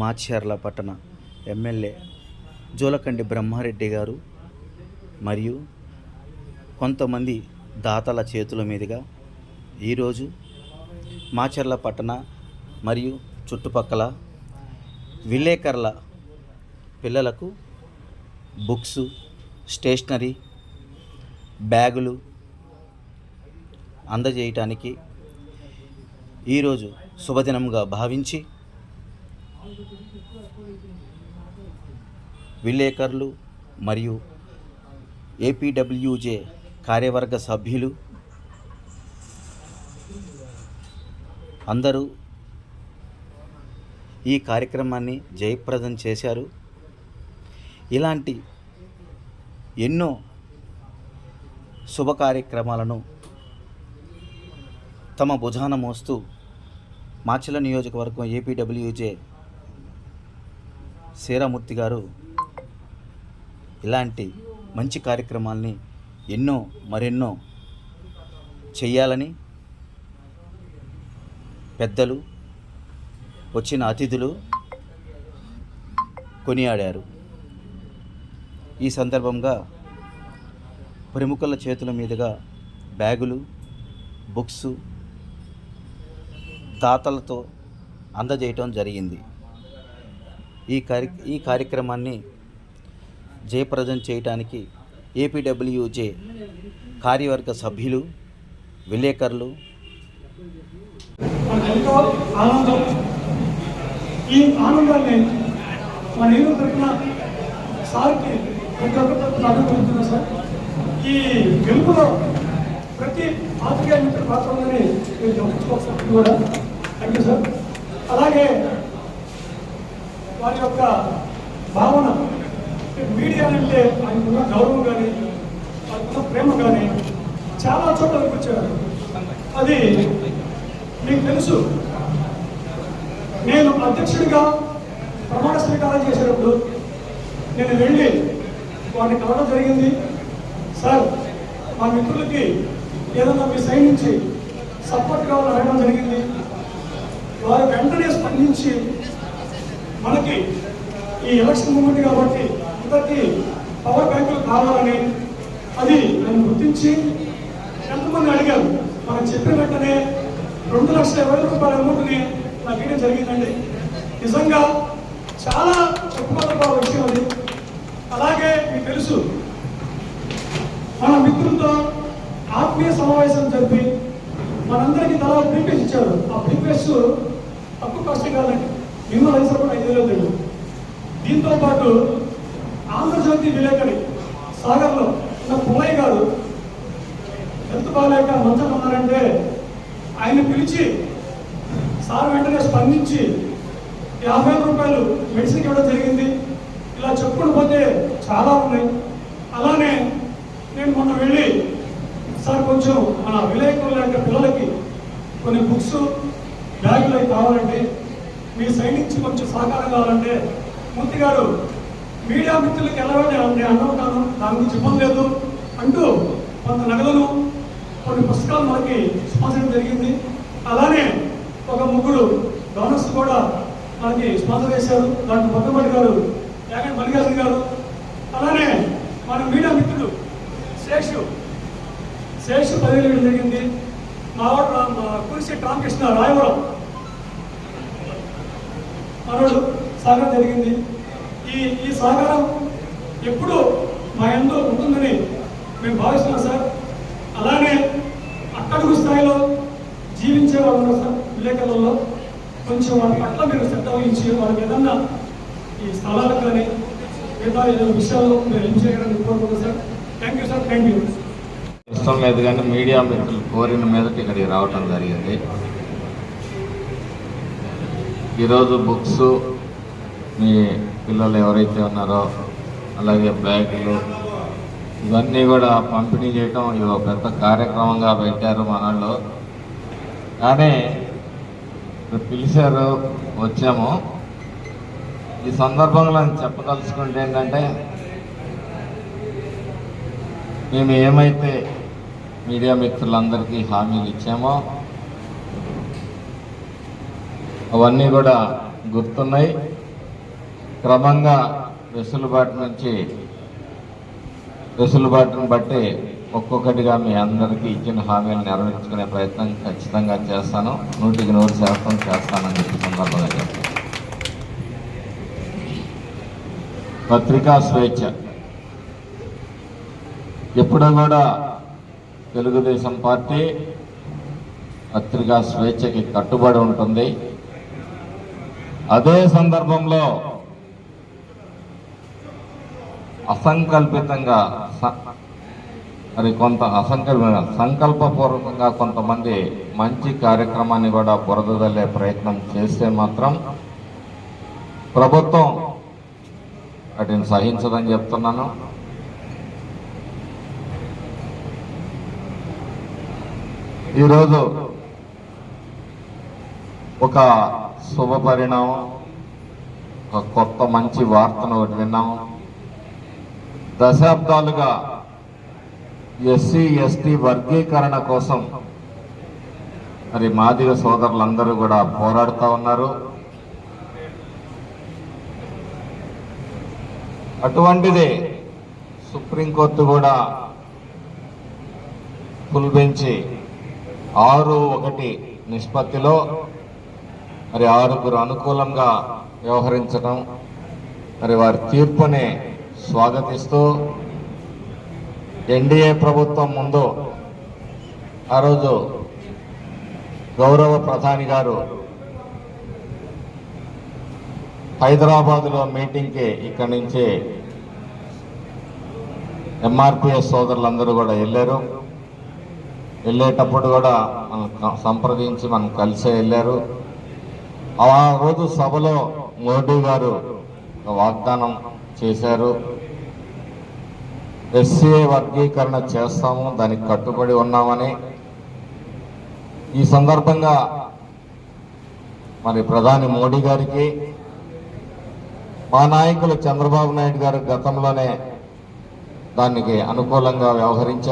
మాచర్ల పట్టణ ఎమ్మెల్యే జోలకండి బ్రహ్మారెడ్డి గారు మరియు కొంతమంది దాతల చేతుల మీదుగా ఈరోజు మాచర్ల పట్టణ మరియు చుట్టుపక్కల విలేకరుల పిల్లలకు బుక్స్ స్టేషనరీ బ్యాగులు అందజేయటానికి ఈరోజు శుభదినంగా భావించి విలేకరులు మరియు ఏపీడబ్ల్యూజే కార్యవర్గ సభ్యులు అందరూ ఈ కార్యక్రమాన్ని జయప్రదం చేశారు. ఇలాంటి ఎన్నో శుభ కార్యక్రమాలను తమ భుజాన మోస్తూ మాచిల నియోజకవర్గం ఏపీడబ్ల్యూజే సీరామూర్తి గారు ఇలాంటి మంచి కార్యక్రమాల్ని ఎన్నో మరెన్నో చేయాలని పెద్దలు వచ్చిన అతిథులు కొనియాడారు. ఈ సందర్భంగా ప్రముఖుల చేతుల మీదుగా బ్యాగులు బుక్స్ దాతలతో అందజేయటం జరిగింది. ఈ కార్య ఈ కార్యక్రమాన్ని జయప్రదం చేయటానికి ఏపీడబ్ల్యూజే కార్యవర్గ సభ్యులు విలేకరులు ఎంతో ఆనందం. ఈ ఆనందాన్ని మన ఏదో తరఫున సార్కి ప్రతి సార్. ఈ గెలుపులో ప్రతి పాత్రికేయ మిత్రుల పాత్ర ఉందని మీరు గమనించుకోవాలి సార్. కూడా. Thank you sir. అలాగే వారి యొక్క భావన మీడియా అంటే ఆయనకున్న గౌరవం కానీ ఆయనకున్న ప్రేమ కానీ చాలా చోట్ల వచ్చారు అది మీకు తెలుసు. నేను అధ్యక్షుడిగా ప్రమాణ స్వీకారం చేసేటప్పుడు నేను వెళ్ళి వారిని కలవడం జరిగింది. సార్ మా మిత్రులకి ఏదన్నా మీ సైడ్ నుంచి సపోర్ట్ కావాలని అడగడం జరిగింది. వారు వెంటనే స్పందించి మనకి ఈ ఎలక్షన్ మూమెంట్ కాబట్టి అందరికీ పవర్ బ్యాంకులు కావాలని అది నన్ను గుర్తించి ఎంతమంది అడిగారు? మనం చెప్పిన వెంటనే రెండు లక్షల ఇరవై రూపాయల అమౌంట్ని నాకు ఇవ్వడం జరిగిందండి. నిజంగా చాలా చెప్పుకోదగ్గ విషయం అది. అలాగే మీకు తెలుసు మన మిత్రులతో ఆత్మీయ సమావేశం జరిపి మనందరికీ తలా బ్రీఫేస్ ఇచ్చారు. ఆ బ్రీఫేస్ తక్కువ కష్టం కాదండి. మిమ్మల్ని వయసు కూడా ఐదు వేలు తెలుగు దీంతో పాటు ఆంధ్రజ్యోతి విలేకరి సాగర్లో నా పుల్లయ్య గారు హెల్త్ బాగాలేక మంచం ఉన్నారంటే ఆయన పిలిచి సార్ వెంటనే స్పందించి యాభై వేల రూపాయలు మెడిసిన్ ఇవ్వడం జరిగింది. ఇలా చెప్పుకుని పోతే చాలా ఉన్నాయి. అలానే నేను మొన్న వెళ్ళి సార్ కొంచెం మన విలేకరుల యొక్క పిల్లలకి కొన్ని బుక్స్ బ్యాగులు అవి కావాలంటే మీ సైడ్ నుంచి కొంచెం సహకారం కావాలంటే మూర్తి గారు మీడియా మిత్రులకు వెళ్ళవండి నేను అన్నవుతాను దాని గురించి ఇబ్బంది లేదు. అంటూ కొంత నగదును కొన్ని పుస్తకాలు మనకి స్పాన్సర్ జరిగింది. అలానే ఒక ముగ్గురు డోనర్స్ కూడా మనకి స్పాన్సర్ చేశారు. దాంట్లో పక్కబడి గారు యాగంటి మల్లికార్జున గారు. అలానే మన మీడియా మిత్రుడు శేషు. శేషు పదివేలు జరిగింది. మా కురిసి రా- రామకృష్ణ రాయవరం. మనోడు సాగరం జరిగింది. ఈ ఈ సహకారం ఎప్పుడూ మా ఎందు ఉంటుందని మేము భావిస్తున్నాం సార్. అలానే అట్టడుగు స్థాయిలో జీవించే వాళ్ళు ఉన్నారు సార్ విలేకరులలో. కొంచెం వాళ్ళ పట్ల మీరు శ్రద్ధ వహించి వాళ్ళకి ఏదన్నా ఈ స్థలాలకు కానీ మిగతా ఏదైనా విషయాల్లో మీరు ఏం చేయడానికి కోరుకుంటున్నాం sir. Thank you sir thank you ఇష్టం లేదు కానీ మీడియా మిత్రులు కోరిన మీదకి ఇక్కడికి రావటం జరిగింది. ఈరోజు బుక్స్ మీ పిల్లలు ఎవరైతే ఉన్నారో అలాగే బ్యాగులు ఇవన్నీ కూడా పంపిణీ చేయటం ఇది ఒక పెద్ద కార్యక్రమంగా పెట్టారు మనల్లో కానీ పిలిచారు వచ్చాము. ఈ సందర్భంలో నేను చెప్పదలుచుకుంటే ఏంటంటే మేము ఏమైతే మీడియా మిత్రులందరికీ హామీలు ఇచ్చామో అవన్నీ కూడా గుర్తున్నాయి. క్రమంగా వెసులుబాటు నుంచి వెసులుబాటును బట్టి ఒక్కొక్కటిగా మీ అందరికీ ఇచ్చిన హామీలు నెరవేర్చుకునే ప్రయత్నం ఖచ్చితంగా చేస్తాను. నూటికి నూరు శాతం చేస్తానని చెప్పి సందర్భంగా చెప్తాను పత్రికా స్వేచ్ఛ. ఎప్పుడూ కూడా తెలుగుదేశం పార్టీ పత్రికా స్వేచ్ఛకి కట్టుబడి ఉంటుంది. అదే సందర్భంలో అసంకల్పితంగా మరి కొంత అసంకల్ప సంకల్పపూర్వకంగా కొంతమంది మంచి కార్యక్రమాన్ని కూడా బురదల్లే ప్రయత్నం చేస్తే మాత్రం ప్రభుత్వం వాటిని సహించదని చెప్తున్నాను. ఈరోజు ఒక శుభ పరిణామం ఒక కొత్త మంచి వార్తను ఒకటి విన్నాము దశాబ్దాలుగా ఎస్సీ ఎస్టీ వర్గీకరణ కోసం మరి మాదిగ సోదరులందరూ కూడా పోరాడుతూ ఉన్నారు. అటువంటిదే సుప్రీంకోర్టు కూడా ఫుల్ బెంచి ఆరు ఒకటి నిష్పత్తిలో మరి ఆరుగురు అనుకూలంగా వ్యవహరించడం మరి వారి తీర్పుని స్వాగతిస్తూ ఎన్డీఏ ప్రభుత్వం ముందు ఆ రోజు గౌరవ ప్రధాని గారు హైదరాబాద్లో మీటింగ్కి ఇక్కడి నుంచి ఎంఆర్పిఎస్ సోదరులందరూ కూడా వెళ్ళారు. వెళ్ళేటప్పుడు కూడా మనం సంప్రదించి మనం కలిసే వెళ్ళారు. ఆ రోజు సభలో మోడీ గారు వాగ్దానం చేశారు. ఎస్సీఏ వర్గీకరణ చేస్తాము దానికి కట్టుబడి ఉన్నామని. ఈ సందర్భంగా మరి ప్రధాని మోడీ గారికి మా నాయకులు చంద్రబాబు నాయుడు గారు గతంలోనే దానికి అనుకూలంగా వ్యవహరించారు.